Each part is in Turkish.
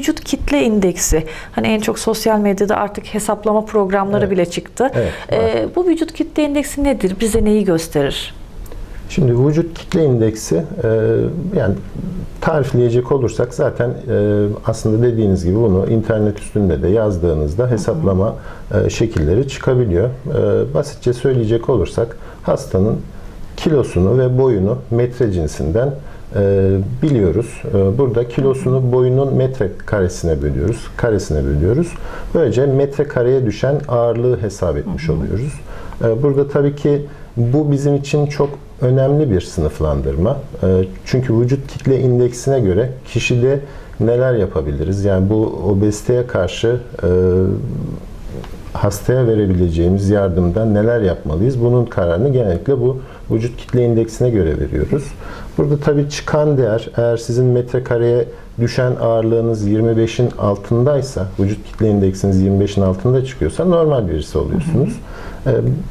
Vücut kitle indeksi. Hani en çok sosyal medyada artık hesaplama programları Evet. bile çıktı. Evet. Ee, bu vücut kitle indeksi nedir? Bize neyi gösterir? Şimdi vücut kitle indeksi e, yani tarifleyecek olursak zaten e, aslında dediğiniz gibi bunu internet üstünde de yazdığınızda hesaplama e, şekilleri çıkabiliyor. E, basitçe söyleyecek olursak hastanın kilosunu ve boyunu metre cinsinden biliyoruz. E, burada kilosunu boyunun metre karesine bölüyoruz. Karesine bölüyoruz. Böylece metre kareye düşen ağırlığı hesap etmiş oluyoruz. E, burada tabii ki bu bizim için çok önemli bir sınıflandırma. Çünkü vücut kitle indeksine göre kişide neler yapabiliriz? Yani bu obeziteye karşı e, hastaya verebileceğimiz yardımda neler yapmalıyız? Bunun kararını genellikle bu vücut kitle indeksine göre veriyoruz. Burada tabii çıkan değer eğer sizin metrekareye düşen ağırlığınız 25'in altındaysa, vücut kitle indeksiniz 25'in altında çıkıyorsa normal birisi oluyorsunuz. Ee,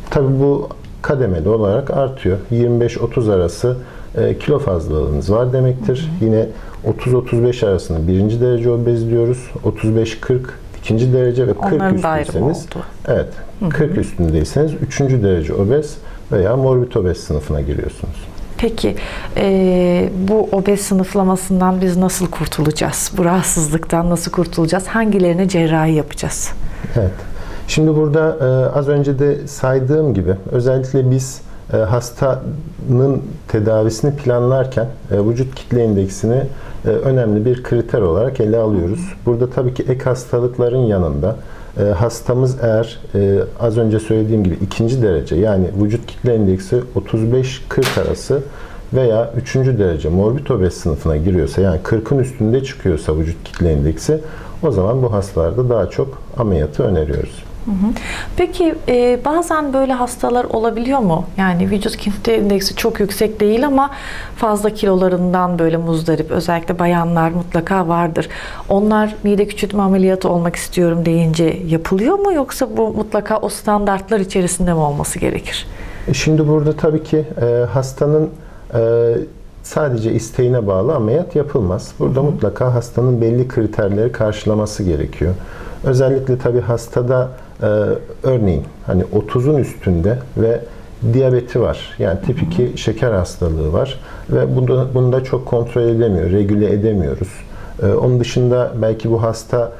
tabii bu kademeli olarak artıyor. 25-30 arası e, kilo fazlalığınız var demektir. Yine 30-35 arasında birinci derece obez diyoruz. 35-40 ikinci derece ve 40 Onların da ayrımı üstüyseniz oldu. Evet. 40 üstündeyseniz 3. derece obez veya morbid obez sınıfına giriyorsunuz. Peki e, bu obez sınıflamasından biz nasıl kurtulacağız? Bu rahatsızlıktan nasıl kurtulacağız? Hangilerine cerrahi yapacağız? Evet. Şimdi burada e, az önce de saydığım gibi özellikle biz e, hastanın tedavisini planlarken e, vücut kitle indeksini e, önemli bir kriter olarak ele alıyoruz. Burada tabii ki ek hastalıkların yanında e, hastamız eğer e, az önce söylediğim gibi ikinci derece yani vücut kitle indeksi 35-40 arası veya 3. derece morbid obez sınıfına giriyorsa yani 40'ın üstünde çıkıyorsa vücut kitle indeksi o zaman bu hastalarda daha çok ameliyatı öneriyoruz. Peki e, bazen böyle hastalar olabiliyor mu? Yani vücut kitle indeksi çok yüksek değil ama fazla kilolarından böyle muzdarip. Özellikle bayanlar mutlaka vardır. Onlar mide küçültme ameliyatı olmak istiyorum deyince yapılıyor mu? Yoksa bu mutlaka o standartlar içerisinde mi olması gerekir? E, Şimdi burada tabii ki e, hastanın e, sadece isteğine bağlı ameliyat yapılmaz. Burada mutlaka hastanın belli kriterleri karşılaması gerekiyor. Özellikle tabii hastada e, örneğin hani 30'un üstünde ve diyabeti var. Yani tip 2 şeker hastalığı var ve bunu, bunu da çok kontrol edemiyor, regüle edemiyoruz. E, onun dışında belki bu hasta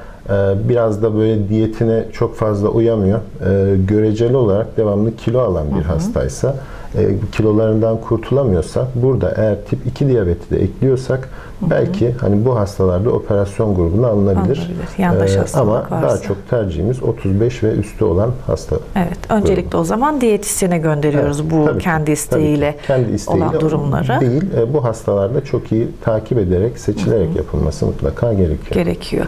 biraz da böyle diyetine çok fazla uyamıyor. E, göreceli olarak devamlı kilo alan bir hastaysa, e, kilolarından kurtulamıyorsa burada eğer tip 2 diyabeti de ekliyorsak belki hani bu hastalarda operasyon grubuna alınabilir. Alınabilir. Yandaş E, hastalık Ama daha varsa. çok tercihimiz 35 ve üstü olan hasta. Evet, öncelikle o zaman diyetisyene gönderiyoruz Evet, bu tabii kendi tabii isteğiyle kendi isteğiyle olan durumları. değil. E, Bu hastalarda çok iyi takip ederek, seçilerek yapılması mutlaka gerekiyor. gerekiyor.